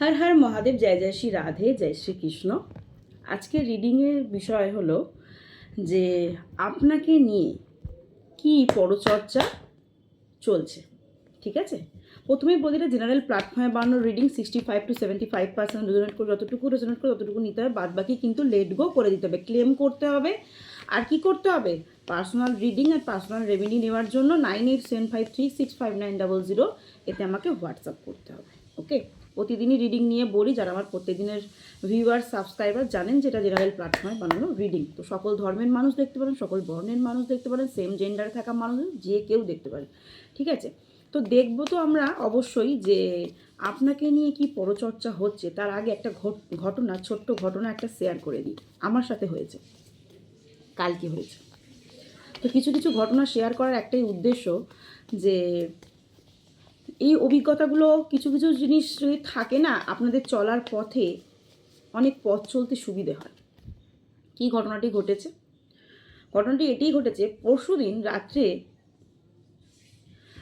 হর হর মহাদেব, জয় জয় শ্রী রাধে, জয় শ্রী কৃষ্ণ। আজকের রিডিংয়ের বিষয় হলো যে আপনাকে নিয়ে কি পরচর্চা চলছে, ঠিক আছে? প্রথমেই বলি এটা জেনারেল প্ল্যাটফর্মে বানানো reading sixty five to seventy five percent resonate করে যতটুকু রেজনেট করে ততটুকু নিতে হবে। বাদ বাকি কিন্তু লেট গো করে দিতে হবে। ক্লেম করতে হবে। আর কি করতে হবে? পার্সোনাল রিডিং আর পার্সোনাল রেভিনিউ নেওয়ার জন্য nine eight seven five three six five nine double zero এতে আমাকে হোয়াটসঅ্যাপ করতে হবে। ওকে প্রতিদিনই রিডিং নিয়ে বলি যারা আমার প্রত্যেকদিনের ভিউয়ার সাবস্ক্রাইবার জানেন যেটা জেনারেল প্ল্যাটফর্মে বানানো রিডিং তো সকল ধর্মের মানুষ দেখতে পারেন, সকল বর্ণের মানুষ দেখতে পারেন সেম জেন্ডারে থাকা মানুষ, যে কেউ দেখতে পারে। ঠিক আছে? তো দেখব তো আমরা অবশ্যই যে আপনাকে নিয়ে কি পরচর্চা হচ্ছে, তার আগে একটা ঘট- ঘটনা, ছোট্ট ঘটনা একটা শেয়ার করে দিই। আমার সাথে হয়েছে। কালকে হয়েছে। তো কিছু কিছু ঘটনা শেয়ার করার একটাই উদ্দেশ্য যে এই অভিজ্ঞতাগুলো কিছু কিছু জিনিস যদি থাকে না, আপনাদের চলার পথে অনেক পথ চলতে সুবিধে হয়। কী ঘটনাটি ঘটেছে? ঘটনাটি এটাই ঘটেছে, পরশুদিন রাত্রে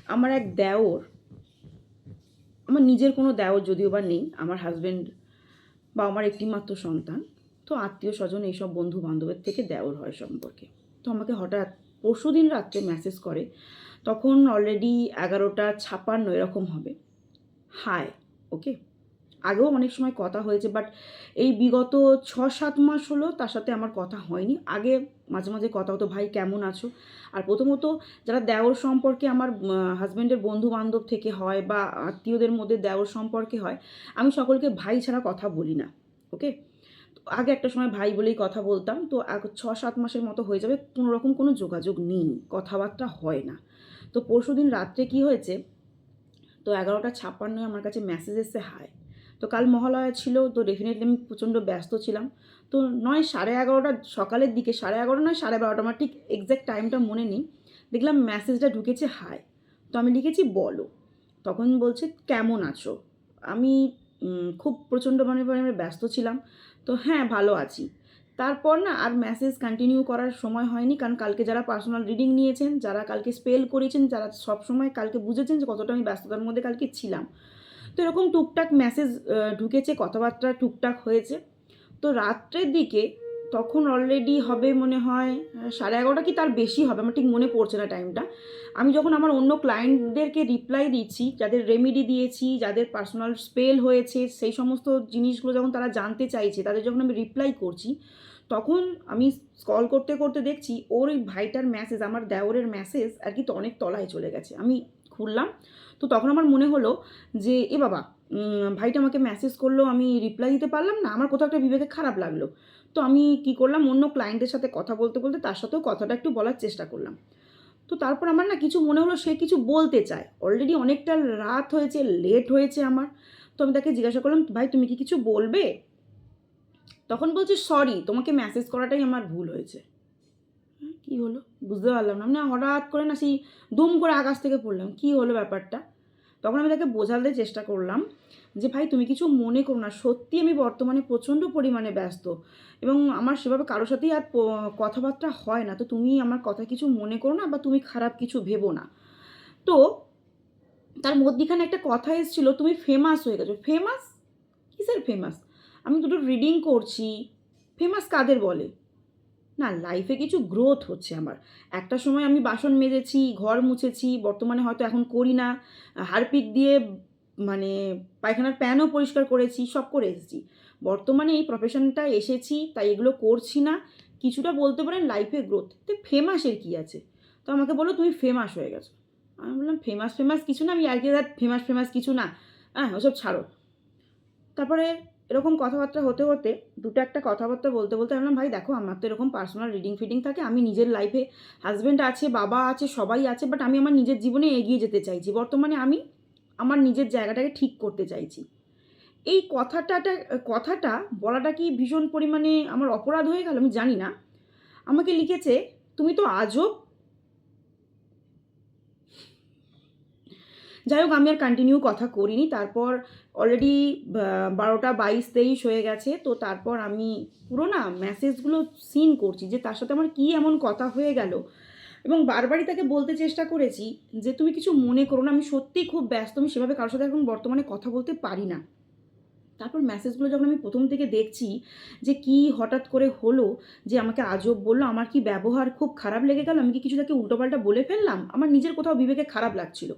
আমার এক দেওর, আমার নিজের কোনো দেওর যদিও বা নেই, আমার হাজব্যান্ড বা আমার একটি মাত্র সন্তান, তো আত্মীয় স্বজন এইসব বন্ধু বান্ধবের থেকে দেওর হয় সম্পর্কে। তো আমাকে হঠাৎ পরশুদিন রাত্রে মেসেজ করে তখন অলরেডি এগারোটা ছাপান্ন এরকম হবে। হাই ওকে আগেও অনেক সময় কথা হয়েছে বাট এই বিগত ছ সাত মাস হলো তার সাথে আমার কথা হয়নি। আগে মাঝে মাঝে কথা হতো, ভাই, কেমন আছো? আর প্রথমত যারা দেওর সম্পর্কে আমার হাজব্যান্ডের বন্ধু বান্ধব থেকে হয় বা আত্মীয়দের মধ্যে দেওর সম্পর্কে হয়, আমি সকলকে ভাই ছাড়া কথা বলি না ওকে আগে একটা সময় ভাই বলেই কথা বলতাম, তো ছ সাত মাসের মতো হয়ে যাবে, কোনো রকম কোনো যোগাযোগ নেই, কথাবার্তা হয় না। তো পরশু দিন রাত্রে কি হয়েছে, তো এগারোটা ছাপ্পান্ন আমার কাছে মেসেজ এসে হায় তো কাল মহালয়া ছিল, তো ডেফিনেটলি আমি প্রচণ্ড ব্যস্ত ছিলাম। তো নয়, সাড়ে এগারোটা সকালের দিকে, সাড়ে এগারোটা নয়, সাড়ে বারোটা, আমার ঠিক এক্স্যাক্ট টাইমটা মনে নেই, দেখলাম মেসেজটা ঢুকেছে হায় তো আমি লিখেছি, বলো। তখন বলছে, কেমন আছো? আমি খুব প্রচণ্ড পরিমাণে ব্যস্ত ছিলাম। তো হ্যাঁ ভালো আছি। তারপর না আর মেসেজ কন্টিনিউ করার সময় হয়নি, কারণ কালকে যারা পার্সোনাল রিডিং নিয়েছেন, যারা কালকে স্পেল করেছেন, যারা সব সময় কালকে বুঝেছেন যে কতটা আমি ব্যস্ততার মধ্যে কালকে ছিলাম। তো এরকম টুকটাক মেসেজ ঢুকেছে, কথাবার্তা টুকটাক হয়েছে। তো রাত্রের দিকে তখন অলরেডি হবে মনে হয় সাড়ে এগারোটা কি তার বেশি হবে? আমার ঠিক মনে পড়ছে না টাইমটা আমি যখন আমার অন্য ক্লায়েন্টদেরকে রিপ্লাই দিচ্ছি, যাদের রেমেডি দিয়েছি, যাদের পার্সোনাল স্পেল হয়েছে, সেই সমস্ত জিনিসগুলো যখন তারা জানতে চাইছে, তাদের যখন আমি রিপ্লাই করছি, তখন আমি কল করতে করতে দেখছি, ওর ওই ভাইটার মেসেজ আমার দেওরের মেসেজ আর কি তো অনেক তলায় চলে গেছে। আমি খুললাম, তো তখন আমার মনে হলো যে, এ বাবা ভাইটা আমাকে মেসেজ করল আমি রিপ্লাই দিতে পারলাম না, আমার কোথাও একটা বিবেকে খারাপ লাগল। তো আমি কি করলাম অন্য ক্লায়েন্টের সাথে কথা বলতে বলতে তার সাথেও কথাটা একটু বলার চেষ্টা করলাম। তো তারপর আমার না কিছু মনে হলো সে কিছু বলতে চায়। অলরেডি অনেকটা রাত হয়েছে লেট হয়েছে আমার। তো আমি তাকে জিজ্ঞাসা করলাম ভাই তুমি কি কিছু বলবে? তখন বলছি সরি তোমাকে মেসেজ করাটাই আমার ভুল হয়েছে। হ্যাঁ, কি হলো? বুঝতে পারলাম না। মানে হঠাৎ করে না সেই দুম করে আকাশ থেকে পড়লাম। কি হলো ব্যাপারটা? তখন আমি তাকে বোঝাতে চেষ্টা করলাম যে, ভাই, তুমি কিছু মনে করো না। সত্যি আমি বর্তমানে প্রচণ্ড পরিমাণে ব্যস্ত এবং আমার সেভাবে কারোর সাথেই আর কথাবার্তা হয় না। তো তুমি আমার কথা কিছু মনে করো না বা তুমি খারাপ কিছু ভেবো না। তো তার মধ্যিখানে একটা কথা এসেছিল, তুমি ফেমাস হয়ে গেছো। ফেমাস কিসের ফেমাস আমি দুটো রিডিং করছি। ফেমাস কাদের বলে? না লাইফে কিছু গ্রোথ হচ্ছে আমার। একটা সময় আমি বাসন মেজেছি, ঘর মুছেছি, বর্তমানে হয়তো এখন করি না। হারপিক দিয়ে মানে পায়খানার প্যানও পরিষ্কার করেছি, সব করে এসেছি। বর্তমানে এই প্রফেশনটা এসেছি, তাই এগুলো করছি না। কিছুটা বলতে পারেন লাইফে গ্রোথ তো ফেমাসের কী আছে? তো আমাকে বলো, তুমি ফেমাস হয়ে গেছো। আমি বললাম ফেমাস ফেমাস কিছু না, আমি আর কি ফেমাস ফেমাস কিছু না। হ্যাঁ ওসব ছাড়ো। তারপরে এরকম কথাবার্তা হতে হতে দুটো একটা কথাবার্তা বলতে বলতে আমি ভাই, দেখো, আমার তো এরকম পার্সোনাল রিডিং ফিডিং থাকে। আমি নিজের লাইফে হাজব্যান্ড আছে, বাবা আছে, সবাই আছে বাট আমি আমার নিজের জীবনে এগিয়ে যেতে চাইছি। বর্তমানে আমি আমার নিজের জায়গাটাকে ঠিক করতে চাইছি। এই কথাটাটা, কথাটা বলাটা কি ভীষণ পরিমাণে আমার অপরাধ হয়ে গেল? আমি জানি না। আমাকে লিখেছে, তুমি তো আজও যাই হোক, আমি আর কন্টিনিউ কথা করিনি। তারপর অলরেডি বারোটা বাইশ তেইশ হয়ে গেছে। তো তারপর আমি পুরো না মেসেজগুলো সিন করছি যে তার সাথে আমার কী এমন কথা হয়ে গেল। এবং বারবারই তাকে বলতে চেষ্টা করেছি যে, তুমি কিছু মনে করো না, আমি সত্যিই খুব ব্যস্ত, আমি সেভাবে কারোর সাথে এখন বর্তমানে কথা বলতে পারি না। তারপর মেসেজগুলো যখন আমি প্রথম থেকে দেখছি যে, কি হঠাৎ করে হলো, যে আমাকে আজব বলল, আমার কি ব্যবহার খুব খারাপ লেগে গেল, আমি কি কিছু তাকে উল্টোপাল্টা বলে ফেললাম? আমার নিজের কোথাও বিবেকে খারাপ লাগছিল।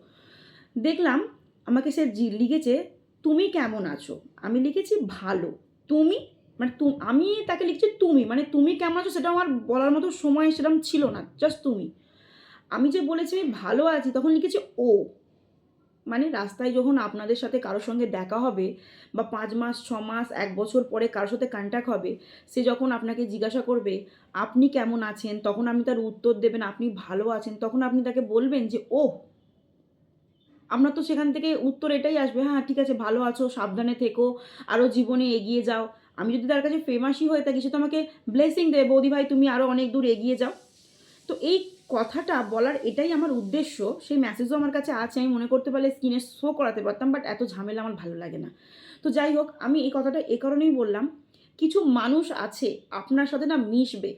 দেখলাম আমাকে সে লিখেছে, তুমি কেমন আছো? আমি লিখেছি, ভালো। তুমি? মানে তু, আমি তাকে লিখছি, তুমি। মানে তুমি কেমন আছো? সেটা আমার বলার মতো সময় সেরকম ছিল না জাস্ট তুমি। আমি যে বলেছি, আমি ভালো আছি, তখন লিখেছি, ও। মানে রাস্তায় যখন আপনাদের সাথে কারোর সঙ্গে দেখা হবে বা পাঁচ মাস, ছ মাস, এক বছর পরে কারোর সাথে কন্ট্যাক্ট হবে, সে যখন আপনাকে জিজ্ঞাসা করবে, আপনি কেমন আছেন? তখন আপনি তার উত্তর দেবেন, আপনি ভালো আছেন? তখন আপনি তাকে বলবেন যে ও আপনার তো সেখান থেকে উত্তর এটাই আসবে হ্যাঁ ঠিক আছে, ভালো আছো, সাবধানে থেকো আরও জীবনে এগিয়ে যাও। আমি যদি তার কাছে ফেমাসই হয়ে থাকি, সে তো আমাকে ব্লেসিং দেবে, বৌদি ভাই, তুমি আরও অনেক দূর এগিয়ে যাও। তো এই কথাটা বলার এটাই আমার উদ্দেশ্য। সেই মেসেজও আমার কাছে আছে, আমি মনে করতে পারলে স্ক্রিনে শো করাতে পারতাম বাট এত ঝামেলা আমার ভালো লাগে না। তো যাই হোক, আমি এই কথাটা এ কারণেই বললাম, কিছু মানুষ আছে, আপনার সাথে না মিশবে।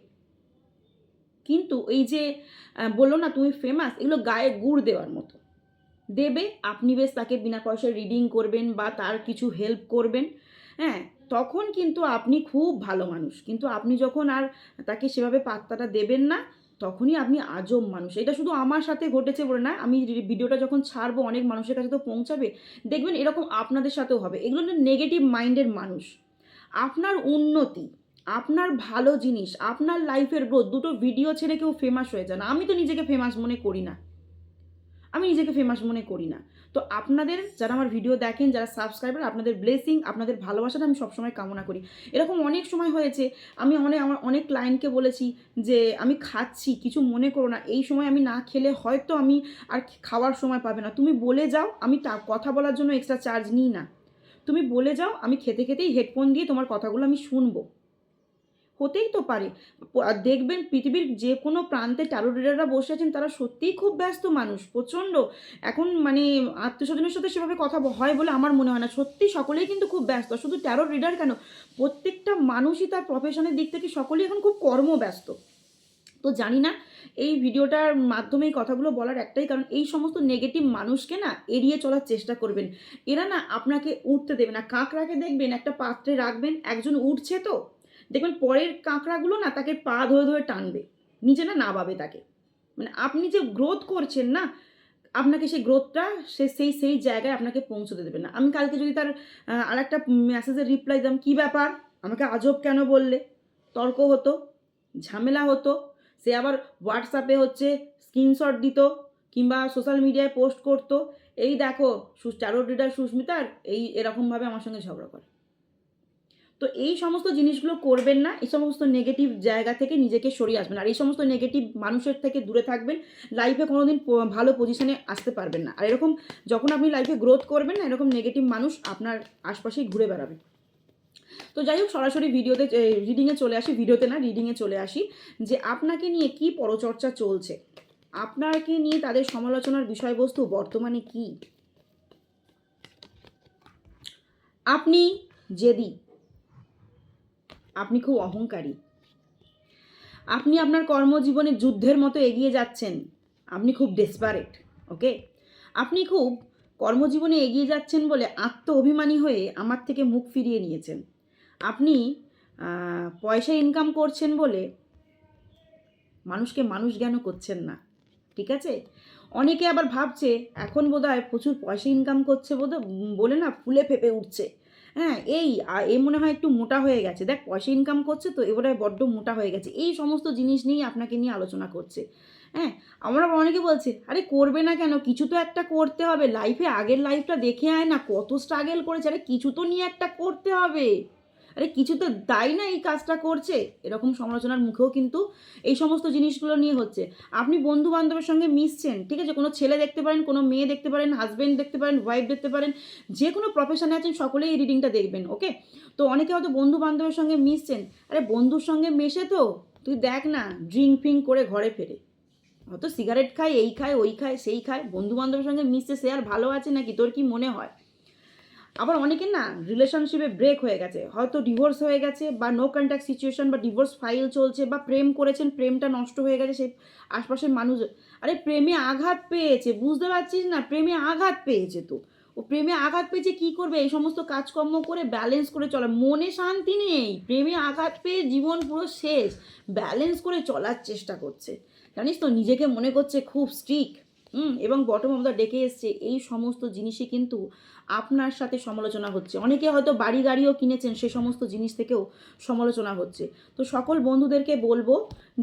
কিন্তু এই যে বলল না তুমি ফেমাস এগুলো গায়ে গুড় দেওয়ার মতো। দেবে, আপনি বেশ তাকে বিনা পয়সায় রিডিং করবেন বা তার কিছু হেল্প করবেন। হ্যাঁ তখন কিন্তু আপনি খুব ভালো মানুষ। কিন্তু আপনি যখন আর তাকে সেভাবে পাত্তাটা দেবেন না, তখনই আপনি আজব মানুষ। এটা শুধু আমার সাথে ঘটেছে বলে না, আমি ভিডিওটা যখন ছাড়বো, অনেক মানুষের কাছে তো পৌঁছাবে। দেখবেন এরকম আপনাদের সাথেও হবে। এগুলো নেগেটিভ মাইন্ডের মানুষ। আপনার উন্নতি, আপনার ভালো জিনিস, আপনার লাইফের গ্রোথ দুটো ভিডিও ছেড়ে কেউ ফেমাস হয়ে যায় না আমি তো নিজেকে ফেমাস মনে করি না। আমি নিজেকে ফেমাস মনে করি না। তো আপনাদের যারা আমার ভিডিও দেখেন, যারা সাবস্ক্রাইবার আপনাদের ব্লেসিং আপনাদের ভালোবাসাটা আমি সবসময় কামনা করি। এরকম অনেক সময় হয়েছে, আমি অনেক আমার অনেক ক্লায়েন্টকে বলেছি যে, আমি খাচ্ছি, কিছু মনে করো না। এই সময় আমি না খেলে হয়তো আমি আর খাওয়ার সময় পাবে না। তুমি বলে যাও, আমি তা- কথা বলার জন্য এক্সট্রা চার্জ নিই না। তুমি বলে যাও, আমি খেতে খেতেই হেডফোন দিয়ে তোমার কথাগুলো আমি শুনব। হতেই তো পারে। দেখবেন পৃথিবীর যে কোনো প্রান্তে ট্যারো রিডাররা বসে আছেন, তারা সত্যিই খুব ব্যস্ত মানুষ, প্রচণ্ড। এখন মানে আত্মীয় স্বজনের সাথে সেভাবে কথা হয় বলে আমার মনে হয় না। সত্যি সকলেই কিন্তু খুব ব্যস্ত। শুধু ট্যারো রিডার কেন? প্রত্যেকটা মানুষই তার প্রফেশনের দিক থেকে সকলেই এখন খুব কর্মব্যস্ত। তো জানি না এই ভিডিওটার মাধ্যমে এই কথাগুলো বলার একটাই কারণ, এই সমস্ত নেগেটিভ মানুষকে না এড়িয়ে চলার চেষ্টা করবেন। এরা না আপনাকে উঠতে দেবে না। কাঁকড়াকে দেখবেন, একটা পাত্রে রাখবেন, একজন উঠছে তো। দেখবেন পরের কাঁকড়াগুলো না তাকে পা ধরে ধরে টানবে। নিচে না না নাবাবে তাকে। মানে আপনি যে গ্রোথ করছেন না, আপনাকে সেই গ্রোথটা সে সেই সেই জায়গায় আপনাকে পৌঁছতে দেবে না। আমি কালকে যদি তার আর একটা মেসেজের রিপ্লাই দিতাম, কী ব্যাপার? আমাকে আজব কেন বললে? তর্ক হতো, ঝামেলা হতো। সে আবার হোয়াটসঅ্যাপে হচ্ছে স্ক্রিনশট দিত কিংবা সোশ্যাল মিডিয়ায় পোস্ট করতো। এই দেখো ট্যারো রিডার সুস্মিতার এই এরকমভাবে আমার সঙ্গে ঝগড়া করে। তো এই সমস্ত জিনিসগুলো করবেন না, এই সমস্ত নেগেটিভ জায়গা থেকে নিজেকে সরিয়ে আসবেন। আর এই সমস্ত নেগেটিভ মানুষের থেকে দূরে থাকবেন লাইফে কোনোদিন প- ভালো পজিশনে আসতে পারবেন না। আর এরকম যখন আপনি লাইফে গ্রোথ করবেন না, এরকম নেগেটিভ মানুষ আপনার আশপাশেই ঘুরে বেড়াবে। তো যাই হোক, সরাসরি ভিডিওতে রিডিংয়ে চলে আসি। ভিডিওতে না রিডিংয়ে চলে আসি যে আপনাকে নিয়ে কি পরচর্চা চলছে। আপনাকে নিয়ে তাদের সমালোচনার বিষয়বস্তু বর্তমানে কি? আপনি জেদি আপনি খুব অহংকারী। আপনি আপনার কর্মজীবনে যুদ্ধের মতো এগিয়ে যাচ্ছেন। আপনি খুব ডেসপারেট ওকে আপনি খুব কর্মজীবনে এগিয়ে যাচ্ছেন বলে আত্ম অভিমানী হয়ে আমার থেকে মুখ ফিরিয়ে নিয়েছেন। আপনি পয়সা ইনকাম করছেন বলে মানুষকে মানুষ জ্ঞান করছেন না, ঠিক আছে? অনেকে আবার ভাবছে, এখন বোধহয় প্রচুর পয়সা ইনকাম করছে বোধ, বলে না ফুলে ফেপে উঠছে। হ্যাঁ এই এ মনে হয় একটু মোটা হয়ে গেছে। দেখ, পয়সা ইনকাম করছে তো, এবারে বড্ড মোটা হয়ে গেছে। এই সমস্ত জিনিস নিয়েই আপনাকে নিয়ে আলোচনা করছে। হ্যাঁ আমরা অনেকে বলছে, আরে, করবে না কেন? কিছু তো একটা করতে হবে। লাইফে আগের লাইফটা দেখে আয় না। কত স্ট্রাগেল করেছে। আরে, কিছু তো নিয়ে একটা করতে হবে। আরে কিছু তো দায় না এই কাজটা করছে। এরকম সমালোচনার মুখেও কিন্তু এই সমস্ত জিনিসগুলো নিয়ে হচ্ছে। আপনি বন্ধু বান্ধবের সঙ্গে মিশছেন, ঠিক আছে? কোনো ছেলে দেখতে পারেন, কোনো মেয়ে দেখতে পারেন হাজব্যান্ড দেখতে পারেন ওয়াইফ দেখতে পারেন, যে কোনো প্রফেশনে আছেন, সকলেই এই রিডিংটা দেখবেন ওকে তো অনেকে হয়তো বন্ধু বান্ধবের সঙ্গে মিশছেন, আরে বন্ধুর সঙ্গে মেশে তো, তুই দেখ না ড্রিঙ্ক ফিঙ্ক করে ঘরে ফেরে। হয়তো সিগারেট খায়, এই খায়, ওই খায়, সেই খায় বন্ধু বান্ধবের সঙ্গে মিশছে, সে আর ভালো আছে নাকি? তোর কি মনে হয়? আবার অনেকের না রিলেশনশিপে ব্রেক হয়ে গেছে। হয়তো ডিভোর্স হয়ে গেছে বা নো কন্ট্যাক্ট সিচুয়েশন বা ডিভোর্স ফাইল চলছে বা প্রেম করেছেন, প্রেমটা নষ্ট হয়ে গেছে সেই আশপাশের মানুষ আরে প্রেমে আঘাত পেয়েছে, বুঝতে পারছিস না? প্রেমে আঘাত পেয়েছে তো। ও প্রেমে আঘাত পেয়েছে কি করবে? এই সমস্ত কাজকর্ম করে ব্যালেন্স করে চলা। মনে শান্তি নেই। প্রেমে আঘাত পেয়ে জীবন পুরো শেষ। ব্যালেন্স করে চলার চেষ্টা করছে। জানিস তো, নিজেকে মনে করছে খুব স্ট্রিক হুম এবং বটম অফ দ্য ডেকে এসছে, এই সমস্ত জিনিসই কিন্তু আপনার সাথে সমালোচনা হচ্ছে। অনেকে হয়তো বাড়ি গাড়িও কিনেছেন, সে সমস্ত জিনিস থেকেও সমালোচনা হচ্ছে। তো সকল বন্ধুদেরকে বলব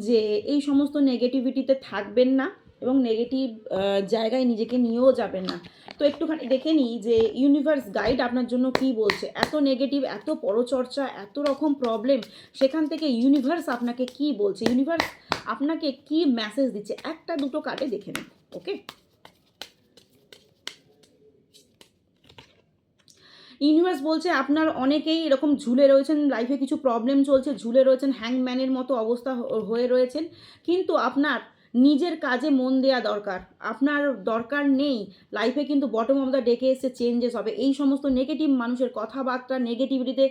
যে, এই সমস্ত নেগেটিভিটিতে থাকবেন না এবং নেগেটিভ জায়গায় নিজেকে নিয়েও যাবেন না। তো একটুখানি দেখে নিই যে ইউনিভার্স গাইড আপনার জন্য কি বলছে। এত নেগেটিভ এত পরচর্চা, এত রকম প্রবলেম সেখান থেকে ইউনিভার্স আপনাকে কি বলছে? ইউনিভার্স আপনাকে কি মেসেজ দিচ্ছে? একটা দুটো কার্ডে দেখে নিন ওকে? ইউনিভার্স বলছে আপনার অনেকেই এরকম ঝুলে রয়েছেন লাইফে কিছু প্রবলেম চলছে, ঝুলে রয়েছেন হ্যাংম্যানের মতো অবস্থা হয়ে রয়েছেন। কিন্তু আপনার নিজের কাজে মন দেওয়া দরকার। আপনার দরকার নেই লাইফে কিন্তু বটম অফ দ্য ডেকে এসে চেঞ্জেস হবে। এই সমস্ত নেগেটিভ মানুষের কথাবার্তা নেগেটিভিটিতে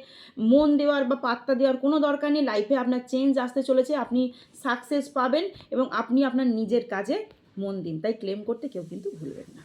মন দেওয়ার বা পাত্তা দেওয়ার কোনো দরকার নেই। লাইফে আপনার চেঞ্জ আসতে চলেছে, আপনি সাকসেস পাবেন এবং আপনি আপনার নিজের কাজে মন দিন তাই ক্লেম করতে কেউ কিন্তু ভুলবেন না।